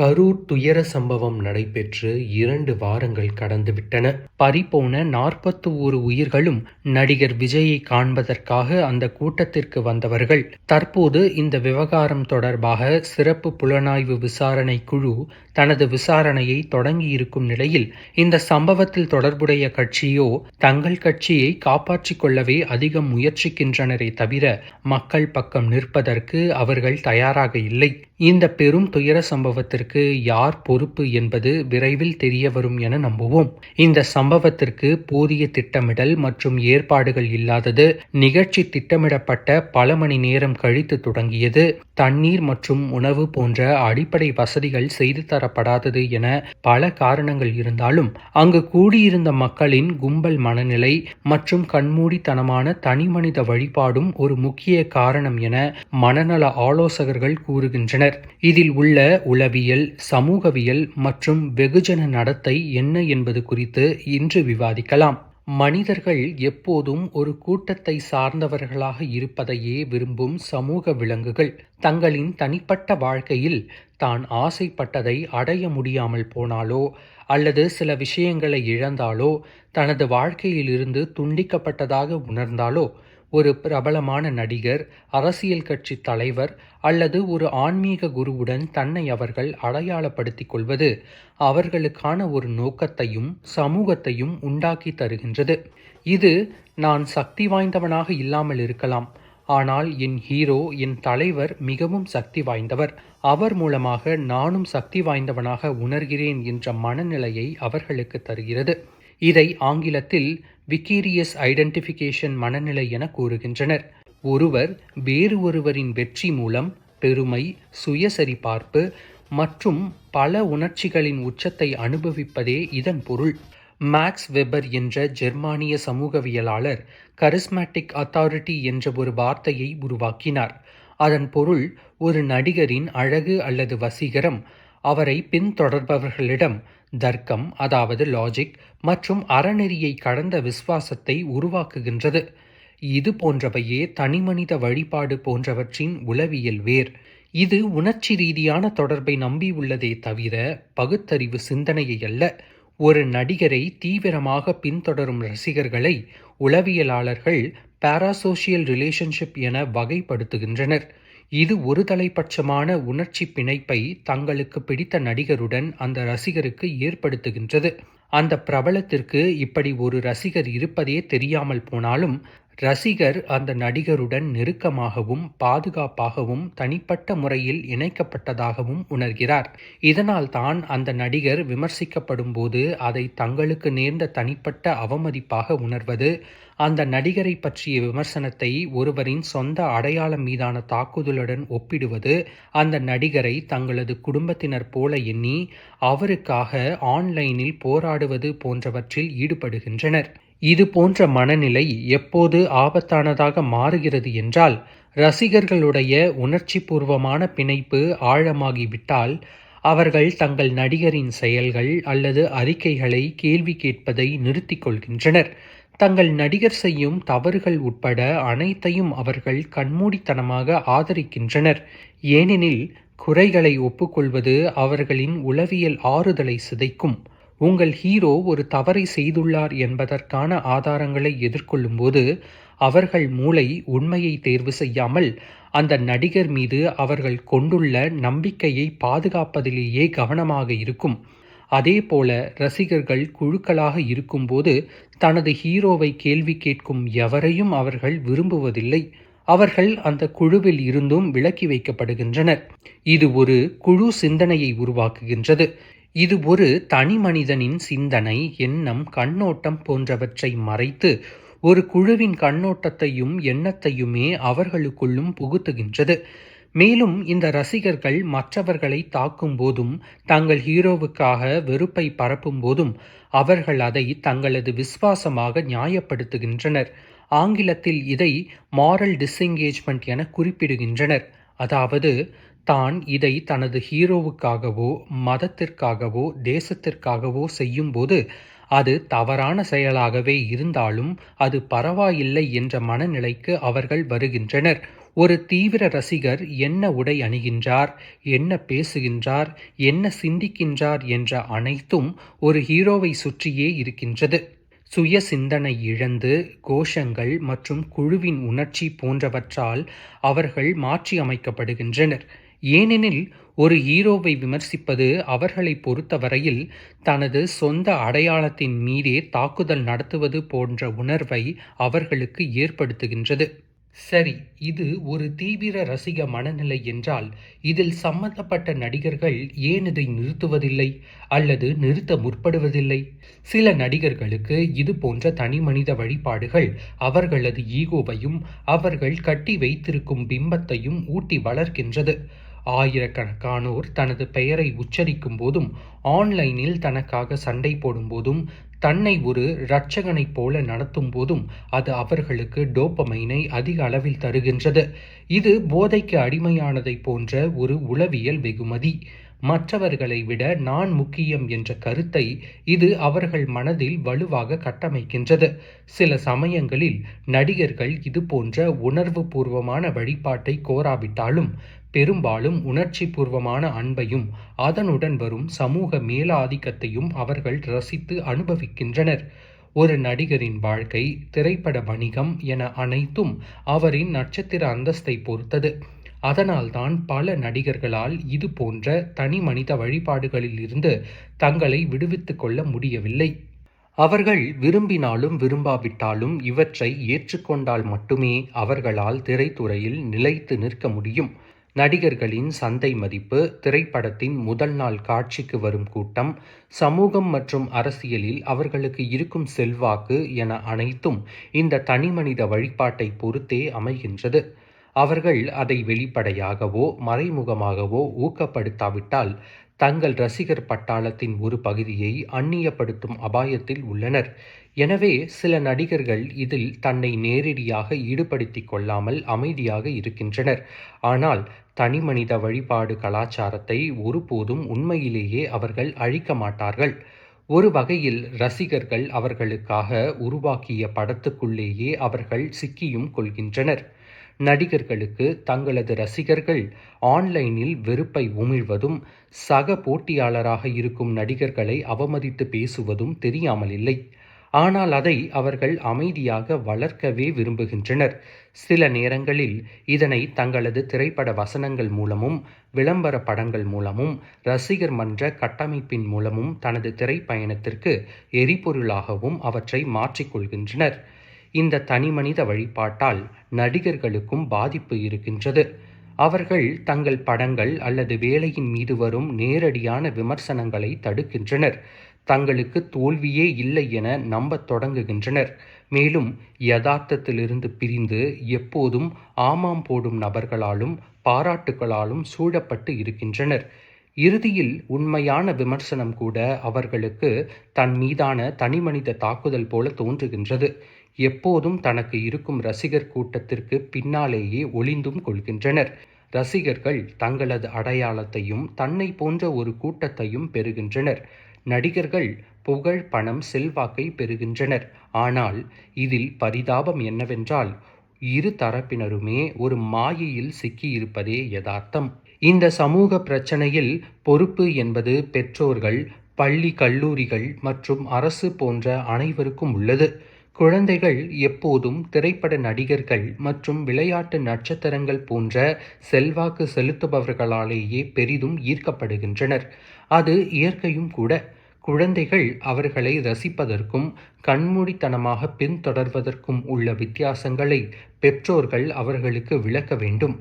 கரூர் துயர சம்பவம் நடைபெற்று இரண்டு வாரங்கள் கடந்துவிட்டன. பறிபோன நாற்பத்து ஒரு உயிர்களும் நடிகர் விஜயை காண்பதற்காக அந்த கூட்டத்திற்கு வந்தவர்கள். தற்போது இந்த விவகாரம் தொடர்பாக சிறப்பு புலனாய்வு விசாரணை குழு தனது விசாரணையை தொடங்கியிருக்கும் நிலையில் இந்த சம்பவத்தில் தொடர்புடைய கட்சியோ தங்கள் கட்சியை காப்பாற்றிக் கொள்ளவே அதிகம் முயற்சிக்கின்றனரே தவிர மக்கள் பக்கம் நிற்பதற்கு அவர்கள் தயாராக இல்லை. இந்த பெரும் துயர சம்பவத்திற்கு யார் பொறுப்பு என்பது விரைவில் தெரிய வரும் என நம்புவோம். இந்த சம்பவத்திற்கு போதிய திட்டமிடல் மற்றும் ஏற்பாடுகள் இல்லாதது நிகழ்ச்சி திட்டமிடப்பட்ட பல மணி நேரம் கழித்து தொடங்கியது தண்ணீர் மற்றும் உணவு போன்ற அடிப்படை வசதிகள் செய்து தர தரப்படாதது என பல காரணங்கள் இருந்தாலும் அங்கு கூடியிருந்த மக்களின் கும்பல் மனநிலை மற்றும் கண்மூடித்தனமான தனிமனித வழிபாடும் ஒரு முக்கிய காரணம் என மனநல ஆலோசகர்கள் கூறுகின்றனர். இதில் உள்ள உளவியல் சமூகவியல் மற்றும் வெகுஜன நடத்தை என்ன என்பது குறித்து இன்று விவாதிக்கலாம். மனிதர்கள் எப்போதும் ஒரு கூட்டத்தை சார்ந்தவர்களாக இருப்பதையே விரும்பும் சமூக விலங்குகள். தங்களின் தனிப்பட்ட வாழ்க்கையில் தான் ஆசைப்பட்டதை அடைய முடியாமல் போனாலோ அல்லது சில விஷயங்களை இழந்தாலோ தனது வாழ்க்கையிலிருந்து துண்டிக்கப்பட்டதாக உணர்ந்தாலோ ஒரு பிரபலமான நடிகர் அரசியல் கட்சி தலைவர் அல்லது ஒரு ஆன்மீக குருவுடன் தன்னை அவர்கள் அடையாளப்படுத்திக் கொள்வது அவர்களுக்கான ஒரு நோக்கத்தையும் சமூகத்தையும் உண்டாக்கி தருகின்றது. இது நான் சக்தி வாய்ந்தவனாக இல்லாமல் இருக்கலாம். ஆனால் என் ஹீரோ என் தலைவர் மிகவும் சக்தி வாய்ந்தவர். அவர் மூலமாக நானும் சக்தி வாய்ந்தவனாக உணர்கிறேன் என்ற மனநிலையை அவர்களுக்கு தருகிறது. இதை ஆங்கிலத்தில் விக்கீரியஸ் ஐடென்டிஃபிகேஷன் மனநிலை என கூறுகின்றனர். ஒருவர் வேறு ஒருவரின் வெற்றி மூலம் பெருமை சுயசரிபார்ப்பு மற்றும் பல உணர்ச்சிகளின் உச்சத்தை அனுபவிப்பதே இதன் பொருள். மேக்ஸ் வெபர் என்ற ஜெர்மானிய சமூகவியலாளர் கரிஸ்மேட்டிக் அத்தாரிட்டி என்ற ஒரு வார்த்தையை உருவாக்கினார். அதன் பொருள் ஒரு நடிகரின் அழகு அல்லது வசீகரம் அவரை பின்தொடர்பவர்களிடம் தர்க்கம் அதாவது லாஜிக் மற்றும் அறநெறியை கடந்த விசுவாசத்தை உருவாக்குகின்றது. இது போன்றவையே தனிமனித வழிபாடு போன்றவற்றின் உளவியல் வேர். இது உணர்ச்சி ரீதியான தொடர்பை நம்பியுள்ளதே தவிர பகுத்தறிவு சிந்தனையை அல்ல. ஒரு நடிகரை தீவிரமாக பின்தொடரும் ரசிகர்களை உளவியலாளர்கள் பாராசோஷியல் ரிலேஷன்ஷிப் என வகைப்படுத்துகின்றனர். இது ஒரு தலைப்பட்சமான உணர்ச்சி பிணைப்பை தங்களுக்கு பிடித்த நடிகருடன் அந்த ரசிகருக்கு ஏற்படுத்துகின்றது. அந்த பிரபலத்திற்கு இப்படி ஒரு ரசிகர் இருப்பதே தெரியாமல் போனாலும் ரசிகர் அந்த நடிகருடன் நெருக்கமாகவும் பாதுகாப்பாகவும் தனிப்பட்ட முறையில் இணைக்கப்பட்டதாகவும் உணர்கிறார். இதனால் தான் அந்த நடிகர் விமர்சிக்கப்படும் போது அதை தங்களுக்கு நேர்ந்த தனிப்பட்ட அவமதிப்பாக உணர்வது அந்த நடிகரை பற்றிய விமர்சனத்தை ஒருவரின் சொந்த அடையாளம் மீதான தாக்குதலுடன் ஒப்பிடுவது அந்த நடிகரை தங்களது குடும்பத்தினர் போல எண்ணி அவருக்காக ஆன்லைனில் போராடுவது போன்றவற்றில் ஈடுபடுகின்றனர். இது போன்ற மனநிலை எப்போது ஆபத்தானதாக மாறுகிறது என்றால் ரசிகர்களுடைய உணர்ச்சி பூர்வமான பிணைப்பு ஆழமாகிவிட்டால் அவர்கள் தங்கள் நடிகரின் செயல்கள் அல்லது அறிக்கைகளை கேள்வி கேட்பதை நிறுத்திக் கொள்கின்றனர். தங்கள் நடிகர் செய்யும் தவறுகள் உட்பட அனைத்தையும் அவர்கள் கண்மூடித்தனமாக ஆதரிக்கின்றனர். ஏனெனில் குறைகளை ஒப்புக்கொள்வது அவர்களின் உளவியல் ஆறுதலை சிதைக்கும். உங்கள் ஹீரோ ஒரு தவறை செய்துள்ளார் என்பதற்கான ஆதாரங்களை எதிர்கொள்ளும்போது அவர்கள் மூளை உண்மையை தேர்வு செய்யாமல் அந்த நடிகர் மீது அவர்கள் கொண்டுள்ள நம்பிக்கையை பாதுகாப்பதிலேயே கவனமாக இருக்கும். அதே போல ரசிகர்கள் குழுக்களாக இருக்கும்போது தனது ஹீரோவை கேள்வி கேட்கும் எவரையும் அவர்கள் விரும்புவதில்லை. அவர்கள் அந்த குழுவில் இருந்தும் விலக்கி வைக்கப்படுகின்றனர். இது ஒரு குழு சிந்தனையை உருவாக்குகின்றது. இது ஒரு தனி மனிதனின் சிந்தனை எண்ணம் கண்ணோட்டம் போன்றவற்றை மறைத்து ஒரு குழுவின் கண்ணோட்டத்தையும் எண்ணத்தையுமே அவர்களுக்குள்ளும் புகுத்துகின்றது. மேலும் இந்த ரசிகர்கள் மற்றவர்களை தாக்கும் போதும் தங்கள் ஹீரோவுக்காக வெறுப்பை பரப்பும் போதும் அவர்கள் அதை தங்களது விசுவாசமாக நியாயப்படுத்துகின்றனர். ஆங்கிலத்தில் இதை மாரல் டிஸ்எங்கேஜ்மெண்ட் என குறிப்பிடுகின்றனர். அதாவது தான் இதை தனது ஹீரோவுக்காகவோ மதத்திற்காகவோ தேசத்திற்காகவோ செய்யும்போது அது தவறான செயலாகவே இருந்தாலும் அது பரவாயில்லை என்ற மனநிலைக்கு அவர்கள் வருகின்றனர். ஒரு தீவிர ரசிகர் என்ன உடை அணிகின்றார் என்ன பேசுகின்றார் என்ன சிந்திக்கின்றார் என்ற அனைத்தும் ஒரு ஹீரோவை சுற்றியே இருக்கின்றது. சுய சிந்தனை இழந்து கோஷங்கள் மற்றும் குழுவின் உணர்ச்சி போன்றவற்றால் அவர்கள் மாற்றி அமைக்கப்படுகின்றனர் ஏனெனில் ஒரு ஹீரோவை விமர்சிப்பது அவர்களை பொறுத்தவரையில் தனது சொந்த அடையாளத்தின் மீதே தாக்குதல் நடத்துவது போன்ற உணர்வை அவர்களுக்கு ஏற்படுத்துகின்றது. சரி இது ஒரு தீவிர ரசிக மனநிலை என்றால் இதில் சம்பந்தப்பட்ட நடிகர்கள் ஏன் இதை நிறுத்துவதில்லை அல்லது நிறுத்த முற்படுவதில்லை? சில நடிகர்களுக்கு இது போன்ற தனி மனித வழிபாடுகள் அவர்களது ஈகோவையும் அவர்கள் கட்டி வைத்திருக்கும் பிம்பத்தையும் ஊட்டி வளர்க்கின்றது. ஆயிரக்கணக்கானோர் தனது பெயரை உச்சரிக்கும் போதும் ஆன்லைனில் தனக்காக சண்டை போடும் போதும் தன்னை ஒரு இரட்சகனைப் போல நடத்தும் போதும் அது அவர்களுக்கு டோப்பமைனை அதிக அளவில் தருகின்றது. இது போதைக்கு அடிமையானதை போன்ற ஒரு உளவியல் வெகுமதி. மற்றவர்களை விட நான் முக்கியம் என்ற கருத்தை இது அவர்கள் மனதில் வலுவாக கட்டமைக்கின்றது. சில சமயங்களில் நடிகர்கள் இது போன்ற உணர்வு பூர்வமான வழிபாட்டை கோராவிட்டாலும் பெரும்பாலும் உணர்ச்சி பூர்வமான அன்பையும் அதனுடன் வரும் சமூக மேலாதிக்கத்தையும் அவர்கள் ரசித்து அனுபவிக்கின்றனர். ஒரு நடிகரின் வாழ்க்கை திரைப்பட வணிகம் என அனைத்தும் அவரின் நட்சத்திர அந்தஸ்தை பொறுத்தது. அதனால்தான் பல நடிகர்களால் இது போன்ற தனி மனித வழிபாடுகளில் இருந்து தங்களை விடுவித்துக் கொள்ள முடியவில்லை. அவர்கள் விரும்பினாலும் விரும்பாவிட்டாலும் இவற்றை ஏற்றுக்கொண்டால் மட்டுமே அவர்களால் திரைத்துறையில் நிலைத்து நிற்க முடியும். நடிகர்களின் சந்தை மதிப்பு திரைப்படத்தின் முதல் நாள் காட்சிக்கு வரும் கூட்டம் சமூகம் மற்றும் அரசியலில் அவர்களுக்கு இருக்கும் செல்வாக்கு என அனைத்தும் இந்த தனிமனித வழிபாட்டை பொறுத்தே அமைகின்றது. அவர்கள் அதை வெளிப்படையாகவோ மறைமுகமாகவோ ஊக்கப்படுத்தாவிட்டால் தங்கள் ரசிகர் பட்டாளத்தின் ஒரு பகுதியை அந்நியப்படுத்தும் அபாயத்தில் உள்ளனர். எனவே சில நடிகர்கள் இதில் தன்னை நேரடியாக ஈடுபடுத்திக் கொள்ளாமல் அமைதியாக இருக்கின்றனர். ஆனால் தனிமனித வழிபாடு கலாச்சாரத்தை ஒருபோதும் உண்மையிலேயே அவர்கள் அழிக்க மாட்டார்கள். ஒரு வகையில் ரசிகர்கள் அவர்களுக்காக உருவாக்கிய படத்துக்குள்ளேயே அவர்கள் சிக்கியும் கொள்கின்றனர். நடிகர்களுக்கு தங்களது ரசிகர்கள் ஆன்லைனில் வெறுப்பை உமிழ்வதும் சக போட்டியாளராக இருக்கும் நடிகர்களை அவமதித்து பேசுவதும் தெரியாமலில்லை ஆனால் அதை அவர்கள் அமைதியாக வளர்க்கவே விரும்புகின்றனர். சில நேரங்களில் இதனை தங்களது திரைப்பட வசனங்கள் மூலமும் விளம்பர படங்கள் மூலமும் ரசிகர் மன்ற கட்டமைப்பின் மூலமும் தனது திரைப்பயணத்திற்கு எரிபொருளாகவும் அவற்றை மாற்றிக்கொள்கின்றனர் இந்த தனிமனித வழிபாட்டால் நடிகர்களுக்கும் பாதிப்பு இருக்கின்றது. அவர்கள் தங்கள் படங்கள் அல்லது வேலையின் மீது வரும் நேரடியான விமர்சனங்களை தடுக்கின்றனர். தங்களுக்கு தோல்வியே இல்லை என நம்பத் தொடங்குகின்றனர். மேலும் யதார்த்தத்திலிருந்து பிரிந்து எப்போதும் ஆமாம் போடும் நபர்களாலும் பாராட்டுகளாலும் சூழப்பட்டு இருக்கின்றனர். இறுதியில் உண்மையான விமர்சனம் கூட அவர்களுக்கு தன் மீதான தனிமனித தாக்குதல் போல தோன்றுகின்றது. எப்போதும் தனக்கு இருக்கும் ரசிகர் கூட்டத்திற்கு பின்னாலேயே ஒளிந்தும் கொள்கின்றனர். ரசிகர்கள் தங்களது அடையாளத்தையும் தன்னை போன்ற ஒரு கூட்டத்தையும் பெறுகின்றனர். நடிகர்கள் புகழ் பணம் செல்வாக்கை பெறுகின்றனர். ஆனால் இதில் பரிதாபம் என்னவென்றால் இரு தரப்பினருமே ஒரு மாயையில் சிக்கியிருப்பதே யதார்த்தம். இந்த சமூக பிரச்சனையில் பொறுப்பு என்பது பெற்றோர்கள் பள்ளி கல்லூரிகள் மற்றும் அரசு போன்ற அனைவருக்கும் உள்ளது. குழந்தைகள் எப்போதும் திரைப்பட நடிகர்கள் மற்றும் விளையாட்டு நட்சத்திரங்கள் போன்ற செல்வாக்கு செலுத்துபவர்களாலேயே பெரிதும் ஈர்க்கப்படுகின்றனர். அது இயற்கையும் கூட. குழந்தைகள் அவர்களை ரசிப்பதற்கும் கண்மூடித்தனமாக பின்தொடர்வதற்கும் உள்ள வித்தியாசங்களை பெற்றோர்கள் அவர்களுக்கு விளக்க வேண்டும்.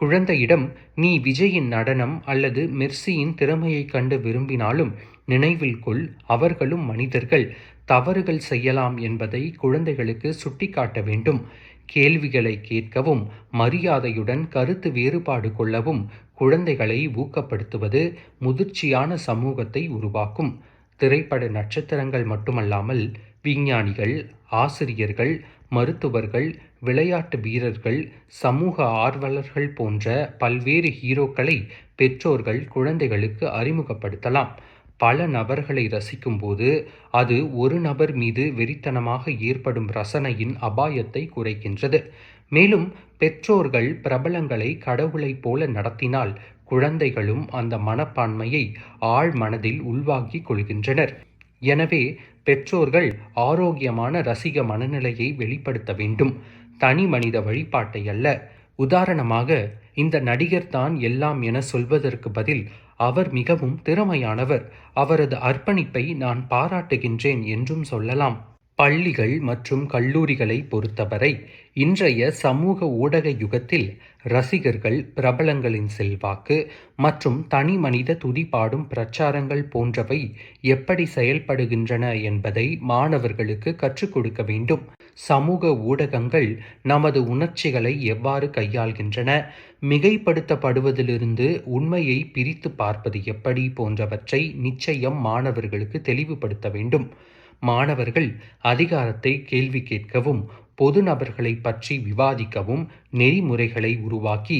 குழந்தையிடம் நீ விஜயின் நடனம் அல்லது மெர்சியின் திறமையைக் கண்டு விரும்பினாலும் நினைவில் கொள் அவர்களும் மனிதர்கள். தவறுகள் செய்யலாம் என்பதை குழந்தைகளுக்கு சுட்டிக்காட்ட வேண்டும். கேள்விகளை கேட்கவும் மரியாதையுடன் கருத்து வேறுபாடு கொள்ளவும் குழந்தைகளை ஊக்கப்படுத்துவது முதிர்ச்சியான சமூகத்தை உருவாக்கும். திரைப்பட நட்சத்திரங்கள் மட்டுமல்லாமல் விஞ்ஞானிகள் ஆசிரியர்கள் மருத்துவர்கள் விளையாட்டு வீரர்கள் சமூக ஆர்வலர்கள் போன்ற பல்வேறு ஹீரோக்களை பெற்றோர்கள் குழந்தைகளுக்கு அறிமுகப்படுத்தலாம். பல நபர்களை ரசிக்கும்போது அது ஒரு நபர் மீது வெறித்தனமாக ஏற்படும் ரசனையின் அபாயத்தை குறைக்கின்றது. மேலும் பெற்றோர்கள் பிரபலங்களை கடவுளைப் போல நடத்தினால் குழந்தைகளும் அந்த மனப்பான்மையை ஆழ் மனதில் உள்வாங்கிக் கொள்கின்றனர். எனவே பெற்றோர்கள் ஆரோக்கியமான ரசிக மனநிலையை வெளிப்படுத்த வேண்டும். தனி மனித வழிபாட்டை அல்ல. உதாரணமாக இந்த நடிகர் தான் எல்லாம் என சொல்வதற்கு பதில் அவர் மிகவும் திறமையானவர். அவரது அர்ப்பணிப்பை நான் பாராட்டுகின்றேன் என்றும் சொல்லலாம். பள்ளிகள் மற்றும் கல்லூரிகளை பொறுத்தவரை இன்றைய சமூக ஊடக யுகத்தில் ரசிகர்கள் பிரபலங்களின் செல்வாக்கு மற்றும் தனி மனித துதிபாடும் பிரச்சாரங்கள் போன்றவை எப்படி செயல்படுகின்றன என்பதை மாணவர்களுக்கு கற்றுக் கொடுக்க வேண்டும். சமூக ஊடகங்கள் நமது உணர்ச்சிகளை எவ்வாறு கையாள்கின்றன மிகைப்படுத்தப்படுவதிலிருந்து உண்மையை பிரித்து பார்ப்பது எப்படி போன்றவற்றை நிச்சயம் மாணவர்களுக்கு தெளிவுபடுத்த வேண்டும். மாணவர்கள் அதிகாரத்தை கேள்வி கேட்கவும் பொது நபர்களை பற்றி விவாதிக்கவும் நெறிமுறைகளை உருவாக்கி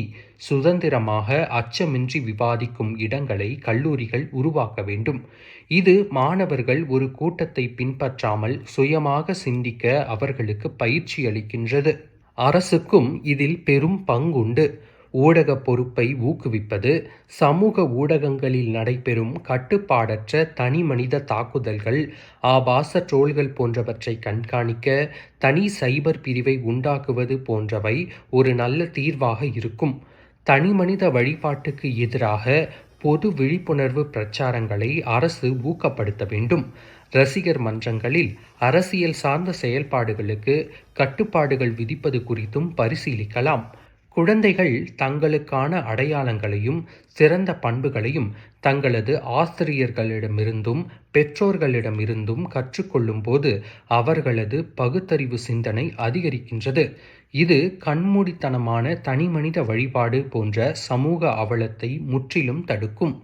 சுதந்திரமாக அச்சமின்றி விவாதிக்கும் இடங்களை கல்லூரிகள் உருவாக்க வேண்டும். இது மாணவர்கள் ஒரு கூட்டத்தை பின்பற்றாமல் சுயமாக சிந்திக்க அவர்களுக்கு பயிற்சி அளிக்கின்றது அரசுக்கும் இதில் பெரும் பங்குண்டு. ஊடக பொறுப்பை ஊக்குவிப்பது சமூக ஊடகங்களில் நடைபெறும் கட்டுப்பாடற்ற தனிமனித தாக்குதல்கள் ஆபாச ட்ரோல்கள் போன்றவற்றை கண்காணிக்க தனி சைபர் பிரிவை உண்டாக்குவது போன்றவை ஒரு நல்ல தீர்வாக இருக்கும். தனிமனித வழிபாட்டுக்கு எதிராக பொது விழிப்புணர்வு பிரச்சாரங்களை அரசு ஊக்கப்படுத்த வேண்டும். ரசிகர் மன்றங்களில் அரசியல் சார்ந்த செயல்பாடுகளுக்கு கட்டுப்பாடுகள் விதிப்பது குறித்தும் பரிசீலிக்கலாம். குழந்தைகள் தங்களுக்கான அடையாளங்களையும் சிறந்த பண்புகளையும் தங்களது ஆசிரியர்களிடமிருந்தும் பெற்றோர்களிடமிருந்தும் கற்றுக்கொள்ளும்போது அவர்களது பகுத்தறிவு சிந்தனை அதிகரிக்கின்றது. இது கண்மூடித்தனமான தனிமனித வழிபாடு போன்ற சமூக அவலத்தை முற்றிலும் தடுக்கும்.